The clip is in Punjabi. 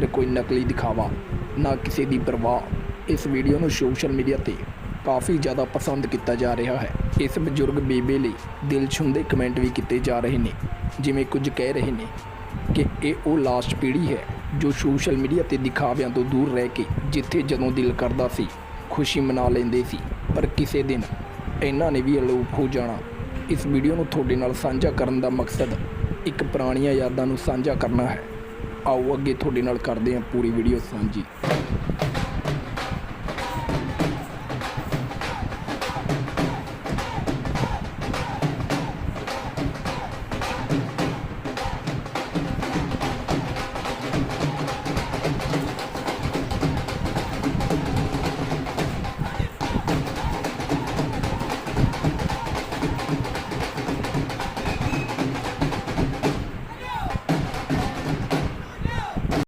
ਫਿਰ ਕੋਈ ਨਕਲੀ ਦਿਖਾਵਾ, ਨਾ ਕਿਸੇ ਦੀ ਪਰਵਾਹ। ਇਸ ਵੀਡੀਓ ਨੂੰ ਸੋਸ਼ਲ ਮੀਡੀਆ ਤੇ ਕਾਫੀ ਜ਼ਿਆਦਾ ਪਸੰਦ ਕੀਤਾ ਜਾ ਰਿਹਾ ਹੈ। ਇਸ ਬਜ਼ੁਰਗ ਬੇਬੇ ਲਈ ਦਿਲ ਛੁੰਦੇ ਕਮੈਂਟ ਵੀ ਕੀਤੇ ਜਾ ਰਹੇ ਨੇ, ਜਿਵੇਂ ਕੁਝ ਕਹਿ ਰਹੇ ਨੇ ਕਿ ਇਹ ਉਹ ਲਾਸਟ ਪੀੜ੍ਹੀ ਹੈ ਜੋ ਸੋਸ਼ਲ ਮੀਡੀਆ ਤੇ ਦਿਖਾਵਿਆਂ ਤੋਂ ਦੂਰ ਰਹਿ ਕੇ ਜਿੱਥੇ ਜਦੋਂ ਦਿਲ ਕਰਦਾ ਸੀ, ਖੁਸ਼ੀ ਮਨਾ ਲੈਂਦੇ ਸੀ। ਪਰ ਕਿਸੇ ਦਿਨ ਇਹਨਾਂ ਨੇ ਵੀ ਅਲੋਪ ਹੋ ਜਾਣਾ। ਇਸ ਵੀਡੀਓ ਨੂੰ ਤੁਹਾਡੇ ਨਾਲ ਸਾਂਝਾ ਕਰਨ ਦਾ ਮਕਸਦ ਇੱਕ ਪੁਰਾਣੀਆਂ ਯਾਦਾਂ ਨੂੰ ਸਾਂਝਾ ਕਰਨਾ ਹੈ। ਆਓ ਅੱਗੇ ਤੁਹਾਡੇ ਨਾਲ ਕਰਦੇ ਹਾਂ ਪੂਰੀ ਵੀਡੀਓ ਸਾਂਝੀ।